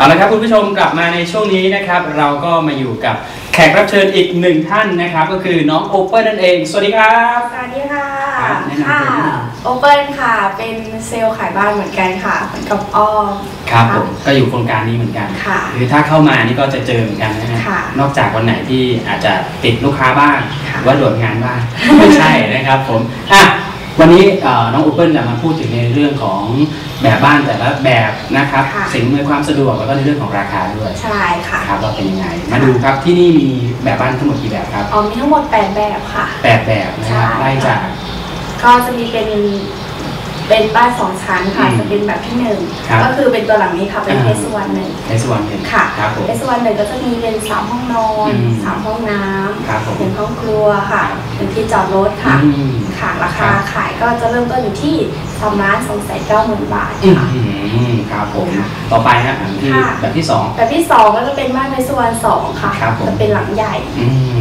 เอาละครับคุณผู้ชมกลับมาในช่วงนี้นะครับ เราก็มาอยู่กับแขกรับเชิญอีกหนึ่งท่านนะครับ ก็คือน้องโอเปิลนั่นเอง สวัสดีครับ สวัสดีค่ะครับแนะนำตัวค่ะนิดนึงโอเปิลค่ะ เป็นเซลล์ขายบ้านเหมือนกันค่ะเหมือนกับอ้อม ครับผมก็อยู่โครงการนี้เหมือนกันค่ะคือถ้าเข้ามานี่ก็จะเจอเหมือนกันนะฮะค่ะนอกจากวันไหนที่อาจจะติดลูกค้าบ้างค่ะ หรือว่าโดดงานบ้าง ไม่ใช่นะครับผมอะ วันนี้เอ่อน้องโอเปิลจะมาพูดถึงในเรื่องของแบบบ้านแต่ละแบบนะครับค่ะ สิ่งอำนวยความสะดวกแล้วก็ในเรื่องของราคาด้วยใช่ค่ะครับว่าเป็นยังไง มาดูครับที่นี่มีแบบบ้านทั้งหมดกี่แบบครับอ๋อมีทั้งหมด 8 แบบค่ะ แปดแบบนะครับใช่ ไล่จาก ก็จะมีเป็น เป็นบ้านสองชั้นค่ะอืมจะเป็นแบบที่หนึ่งครับก็คือเป็นตัวหลังนี้ค่ะเป็นอ่า เพสวันหนึ่งในส่วนหนึ่งค่ะครับผม เพสวันหนึ่งก็จะมีเป็นสามห้องนอนอืมสามห้องน้ำครับผมหนึ่งห้องครัวค่ะครับหนึ่งที่จอดรถค่ะอืมค่ะราครัคาบขายก็จะเริ่มต้นอยู่ที่สามล้านสองแสนเก้าหมื่นบาทอื้อค่ะ หือครับผมค่ะต่อไปฮะอันที่ค่ะ แบบที่สอง แบบที่สองก็จะเป็นบ้านในสวรรค์สองค่ะครับผม จะเป็นหลังใหญ่ อืม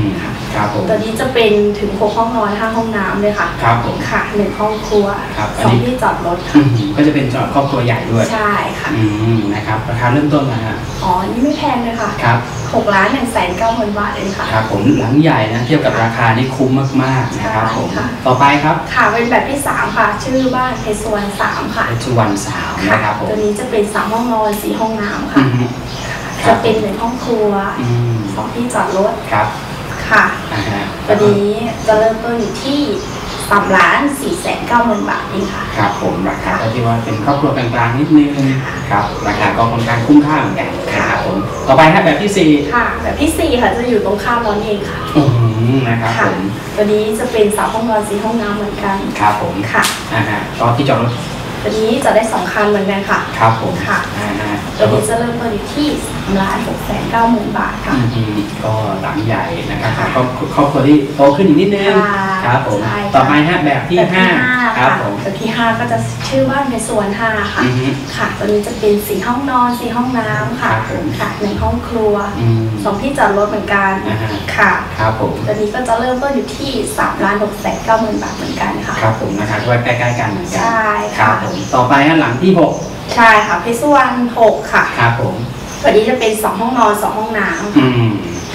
ครับผมตัวนี้จะเป็นถึงหกห้องนอนห้าห้องน้ำเลยค่ะครับผมค่ะหนึ่งห้องครัวครับอันสองนี้ที่จอดรถอืค่ะมก็จะเป็นจอดครอบครัวใหญ่ด้วยใช่ค่ะอืมนะครับราคาเริ่มต้นนะฮะอ๋อนี่ไม่แพงเลยค่ะครับหกล้านหนึ่งแสนเก้าหมื่นบาทเองค่ะครับผมหลังใหญ่นะเทียบกับราคานี่คุ้มมากๆนะครับผมใช่ค่ะต่อไปครับค่ะเป็นแบบที่สามค่ะชื่อบ้านเพชรวนสามค่ะเอชวันสาวค่ะนะครับผมตัวนี้จะเป็นสามห้องนอนสี่ห้องน้ำอืค่ะมครัจะบเป็นหนึ่งห้องครัวอืมสองที่จอดรถครับค่ะอ่าฮะตั วนี้จะเริ่มต้นอยู่ที่สามล้านสี่แสนเก้าหมื่นบาทเองค่ะ ครับผมราคาก็ที่ว่าเป็นครอบครัวกลางๆนิดนึงครับราคาก็ค่อนข้างคุ้มค่าเหมือนกันนะครับผมต่อไปครับแบบที่สี่ค่ะ แบบที่สี่ค่ะจะอยู่ตรงข้ามร้อนเองค่ะอืมนะครับค่ะผมตัวนี้จะเป็นสามห้องนอนสี่ห้องน้ำเหมือนกันครับผมค่ะอ่าฮะก็ที่จอดรถ ตัวนี้จะได้สองคันเหมือนกันค่ะครับผมค่ะอ่าฮะตัวนี้จะเริ่มต้นอยู่ที่สามล้านหกแสนเก้าหมื่นบาทค่ะอืมก็หลังใหญ่นะครับค่ะครอบครอบครัวที่โตขึ้นอีกนิดนึงค่ะครับผมใช่ค่ะต่อไปฮะแบบที่แบบห้าที่ห้าครับค่ะผมแบบที่ห้าก็จะชื่อบ้านในสวนห้าค่ะอืมค่ะตัวนี้จะเป็นสี่ห้องนอนสี่ห้องน้ำค่ะครับผมค่ะหนึ่งห้องครัวอืมสองที่จอดรถเหมือนกันอ่าฮะค่ะครับผมตัวนี้ก็จะเริ่มต้นอยู่ที่สามล้านหกแสนเก้าหมื่นบาทเหมือนกันค่ะครับผมนะครับก็ใกล้ๆกันเหมือนกัใช่ครัค่ะบผมต่อไปฮะหลังที่หกใช่ค่ะเพชรวันหกค่ะครับผมตัวนี้จะเป็นสองห้องนอนสองห้องน้ำอืม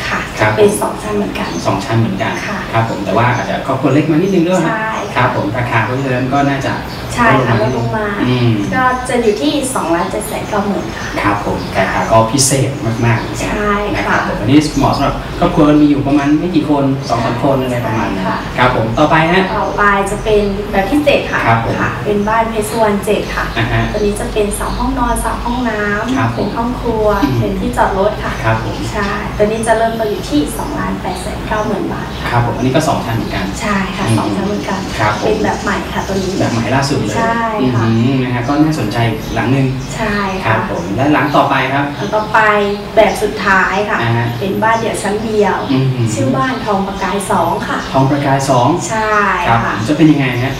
ค่ะครัจะบ เป็นสองชั้นเหมือนกัน สองชั้นเหมือนกันค่ะครับผมแต่ว่าอาจจะครอบครัวเล็กมานิดนึงด้วยใช่คค่ะรับผมราคาเพราะฉะนั้นก็น่าจะ ใช่ค่ะลดลงมาอืมก็จะอยู่ที่2ล้าน7แสนเก้าหมื่นค่ะ ครับผมราคาก็พิเศษมากๆเหมือนกันใช่นะคค่ะรับผมอันนี้เหมาะสำหรับครอบครัวมีอยู่ประมาณไม่กี่คนสองสามคนอะไรประมาณนั้นค่ะ ครับผมต่อไปฮะ ต่อไปจะเป็นแบบที่7ค่ะครับผม ค่ะ เป็นบ้านเพชรวันเจ็ดค่ะอ่าฮะ ตัวนี้จะเป็นสามห้องนอนสามห้องน้ครับำผมเป็นห้องครัวอืม เป็นที่จอดรถค่ะครับผมใช่ตัวนี้จะเริ่มต้นอยู่ที่2ล้าน8แสนเก้าหมื่นบาทครับผมอันนี้ก็สองชั้นเหมือนกัน ใช่ค่ะอืมสองชั้นเหมือนกันครับผม เป็นแบบใหม่ค่ะตัวนี้ แบบใหม่ล่าสุดเลยใช่ค่ะ อืมนะฮะก็น่าสนใจหลังหนึ่งใช่ครัค่ะบผมและหลังต่อไปครับอันต่อไปแบบสุดท้ายค่ะ อ่าฮะเป็นบ้านเดี่ยวชั้นเดียว อืม ชื่อบ้านทองประกายสองค่ะ ทองประกายสองใช่ครับค่ะ จะเป็นยังไงฮะ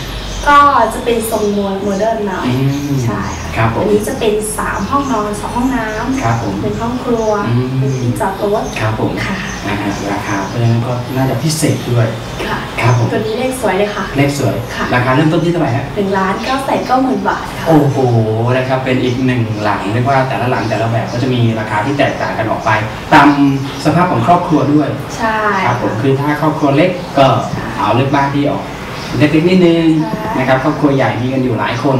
ก็จะเป็นทรงโมโมเดิร์นหน่อยอืมใช่ค่ะครับผอัมนนี้จะเป็น 3 ห้องนอน2ห้องน้ำครับผมเป็นห้องครัวอืมเป็นที่จอดรถครับผมค่ะนะฮะราคาเพราะฉะนั้นก็น่าจะพิเศษด้วยค่ะครับผมตัวนี้เลขสวยเลยค่ะ เลขสวยค่ะราคาเริ่มต้นที่เท่าไหร่ฮะ1ล้าน9แสน9หมื่นบาทค่ะโอ้โหนะครับเป็นอีกหนึ่งหลังเรียกว่าแต่ละหลังแต่ละแบบก็จะมีราคาที่แตกต่างกันออกไป ตามสภาพของครอบครัวด้วยใช่ครับผมคือถ้าครอบครัวเล็กก็เอาเลือกบ้านที่ออก เล็กๆนิดนึงนะครับครอบครัวใหญ่มีกันอยู่หลายคน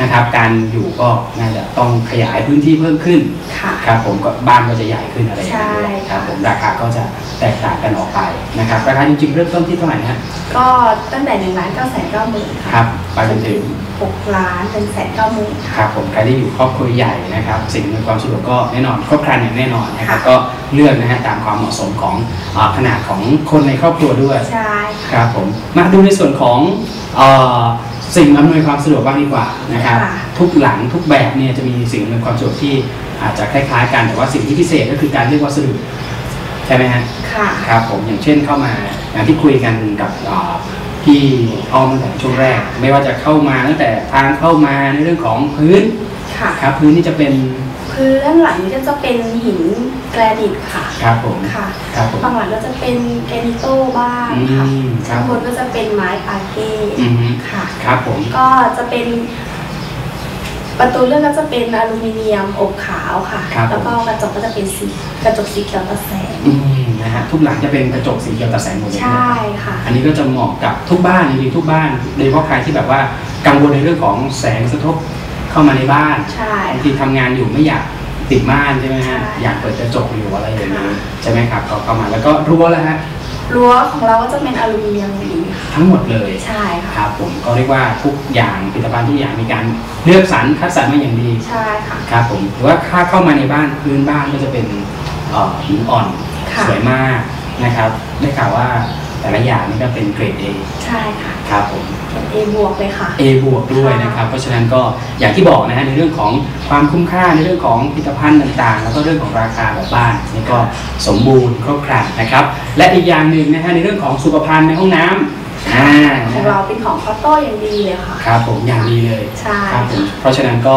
นะครับ การอยู่ก็น่าจะต้องขยายพื้นที่เพิ่มขึ้นค่ะ ครับผมก็บ้านก็จะใหญ่ขึ้นอะไรอย่างเงี้ยใช่ด้วยครับค่ะผมราคาก็จะแตกต่างกันออกไปนะครับราคาจริงๆเริ่มต้นที่เท่าไหร่นะฮะก็ตั้งแต่1ล้าน9แสน9หมื่นคค่ะรับไปจนถึง6ล้าน1แสน9หมื่นคค่ะ รับผมใครที่อยู่ครอบครัวใหญ่นะครับ สิ่งในวยความสะดวกก็แน่นอนครบครันอย่างแน่นอนนะครับค่ะก็เลือกนะฮะตามความเหมาะสมของอาขนาดของคนในครอบครัวด้วย ใช่ ครับผมมาดูในส่วนของเอ่อ สิ่งอำนวยความสะดวกบ้างดีกว่านะครับค่ะทุกหลังทุกแบบเนี่ยจะมีสิ่งอำนวยความสะดวกที่อาจจะคล้ายๆกันแต่ว่าสิ่งที่พิเศษก็คือการเรียกวัสดุใช่ไหมฮะค่ะครับผมอย่างเช่นเข้ามาอย่างที่คุยกันกับเอ่อพี่อ้อมตั้งแต่ช่วงแรก ไม่ว่าจะเข้ามาตั้งแต่ทางเข้ามาในเรื่องของพื้นค่ะครับพื้นนี่จะเป็น พื้นหลังนี้ก็จะเป็นหินแกรนิตค่ะครับผมค่ะครับผมฝั่งหลังก็จะเป็นแกรนิโต้บ้างอืค่ะมครัข้าบงบนก็จะเป็นไม้ปาเก้อืมค่ะครับผมก็จะเป็น ประตูเลื่อนก็จะเป็นอลูมิเนียมอบขาวค่ะครับแล้วก็กระจกก็จะเป็นสีกระจกสีเขียวตะแสงอืมนะฮะทุกหลังจะเป็นกระจกสีเขียวตัดแสงหมดเลยใช่ค่ะ อันนี้ก็จะเหมาะกับทุกบ้านจริงๆทุกบ้านโดยเฉพาะใครที่แบบว่ากังวลในเรื่องของแสงสะท้อน เข้ามาในบ้านใช่บางทีทำงานอยู่ไม่อยากติดม่านใช่ไหมฮะใช่อยากเปิดกระจกอยู่อะไรอย่างนี้ใช่ไหมครับก็เข้ามาแล้วก็รั้วแล้วฮะรั้วของเราก็จะเป็นอลูมิเนียมดีค่ะทั้งหมดเลยใช่ค่ะครับผมก็เรียกว่าทุกอย่างผลิตภัณฑ์ทุกอย่างมีการเลือกสรรคัดสรรมาอย่างดีใช่ค่ะครับผมหรือว่าถ้าเข้ามาในบ้านพื้นบ้านก็จะเป็นเอ่อหินอ่อนค่ะสวยมากนะครับได้ข่าวว่า แต่ละอย่างนี่ก็เป็นเกรด A ใช่ค่ะครับผม เป็น A บวกเลยค่ะ A บวกด้วยนะครับ เพราะฉะนั้นก็อย่างที่บอกนะฮะในเรื่องของความคุ้มค่าในเรื่องของผลิตภัณฑ์ต่างๆ แล้วก็เรื่องของราคาแบบบ้านนี่ก็สมบูรณ์ครบครันนะครับ และอีกอย่างหนึ่งนะฮะในเรื่องของสุขภัณฑ์ในห้องน้ำอ่า ของเราเป็นของคอตโต้อย่างดีเลยค่ะ ครับผมอย่างดีเลยใช่ครับผมเพราะฉะนั้นก็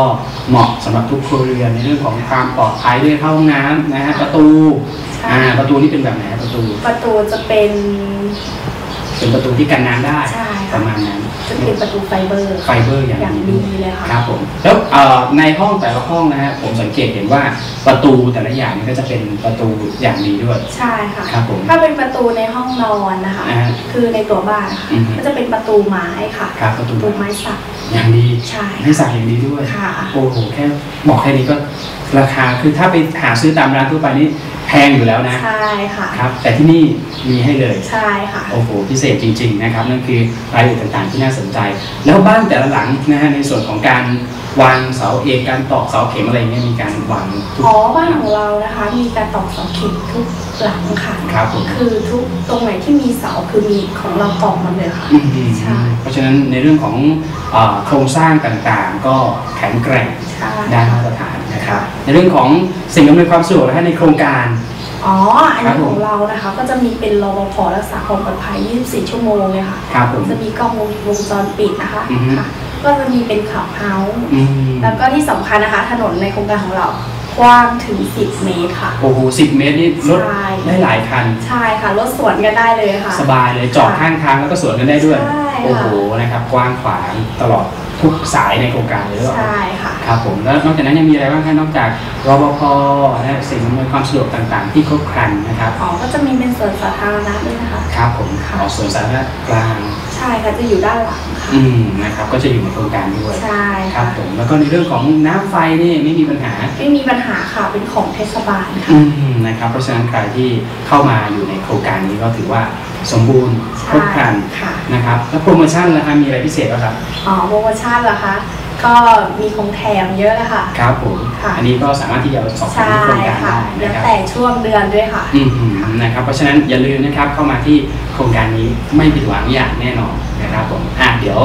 เหมาะสำหรับทุกครัวเรือนในเรื่องของความปลอดภัยด้วยเข้าห้องน้ำนะฮะประตูใช่อ่าประตูนี่เป็นแบบไหนประตู ประตูจะเป็น เป็นประตูที่กันน้ำได้ใช่ปค่ะระมาณนั้นจะเป็นประตูไฟเบอร์ ไฟเบอร์อย่างอย่างดีดีเลยค่ะ ครับผมแล้วเอ่อในห้องแต่ละห้องนะฮะผมสังเกตเห็นว่าประตูแต่ละอย่างนี่ก็จะเป็นประตูอย่างดีด้วย ใช่ค่ะ ครับผมถ้าเป็นประตูในห้องนอนนะคะ อ่าคือในตัวบ้านค่ะอือฮึ ก็จะเป็นประตูไม้ค่ะ ครับประตูประตูไม้สัก อย่างดีใช่ ให้สักอย่างดีด้วย ค่ะ โอ้โหแค่บอกแค่นี้ก็ราคาคือถ้าไปหาซื้อตามร้านทั่วไปนี่แพงอยู่แล้วนะใช่ค่ะครับแต่ที่นี่มีให้เลยใช่ค่ะโอ้โหพิเศษจริง ๆ นะครับนั่นคือรายละเอียดต่างๆที่น่าสนใจ แล้วบ้านแต่ละหลังนะฮะในส่วนของการวางเสาเอกการตอกเสาเข็มอะไรเงี้ยมีการวางทุกอ๋อบ้านของเรานะคะ มีการตอกเสาเข็มทุกหลังค่ะครับผมคือทุกตรงไหนที่มีเสาคือมีของเราตอกหมันเลยค่ะอืมใช่เพราะฉะนั้นในเรื่องของเออโครงสร้างต่างๆ ก็แข็งแกร่งใช่ได้มาตรฐานนะครับ ในเรื่องของสิ่งอำนวยความสะดวกนะฮะในโครงการ อ๋อ อันครันี้บผมของเรานะคะ ก็จะมีเป็นรปภรักษาความปลอดภัย 24 ชั่วโมงเลยค่ะ ครับผม จะมีกล้องวงจรปิดนะคะอือฮึ ค่ะก็จะมีเป็นขับเฮาส์อืมแล้วก็ที่สำคัญนะคะ ถนนในโครงการของเรากว้างถึง 10 เมตรค่ะ โอ้โหสิบเมตรนี่รถใช่ ได้หลายคัน ใช่ค่ะรถสวนกันได้เลยค่ะ สบายเลยจอดข้างทางแล้วก็สวนกันได้ด้วย ใช่ค่ะ โอ้โหนะครับกว้างขวางตลอด ทุกสายในโครงการเลยหรือเปล่า ใช่ค่ะ ครับผมแล้วนอกจากนั้นยังมีอะไรบ้างคะนอกจากรปภนะสิ่งอำนวยความสะดวกต่างๆ ที่ครบครันนะครับ อ๋อ ก็จะมีเป็นสวนสาธารณะด้วยนะคะ ครับผมค่ะออกสวนสาธารณะกลาง ใช่ค่ะ จะอยู่ด้านหลังค่ะ อืมนะครับก็จะอยู่ในโครงการด้วยใช่ครัค่ะ บผมแล้วก็ในเรื่องของน้ำไฟนี่ไม่มีปัญหา ไม่มีปัญหาค่ะ เป็นของเทศบาลค่ะ อืมนะครับเพราะฉะนั้นใครที่เข้ามาอยู่ในโครงการนี้ก็ถือว่า สมบูรณ์ครบครันค่ะนะครับแล้วโปรโมชั่นล่ะคะมีอะไรพิเศษบ้างครับอ๋อโปรโมชั่นเหรอคะก็มีของแถมเยอะเลยค่ะครับผมค่ะอันนี้ก็สามารถที่จะสอบถามใช่ที่โครงการค่ะได้แล้วนะครับแต่ช่วงเดือนด้วยค่ะอืมนะครับ เพราะฉะนั้นอย่าลืมนะครับเข้ามาที่โครงการนี้ไม่ผิดหวังอย่างแน่นอนนะครับผมอะเดี๋ยว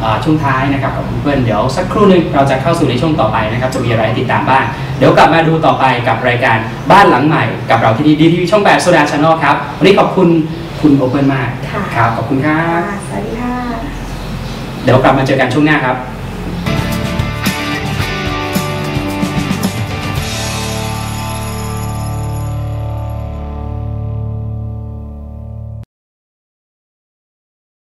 เอ่อช่วงท้ายนะครับกับเพื่อนๆเดี๋ยวสักครู่หนึงเราจะเข้าสู่ในช่วงต่อไปนะครับจะมีอะไรให้ติดตามบ้าง เดี๋ยวกลับมาดูต่อไปกับรายการบ้านหลังใหม่ กับเราที่ดีดีทีวีช่อง8โซดาชานอลครับวันนี้ขอบคุณ คุณโอเปิลมากค่ะ ครับ ขอบคุณครับ สวัสดีค่ะ เดี๋ยวกลับมาเจอกันช่วงหน้าครับ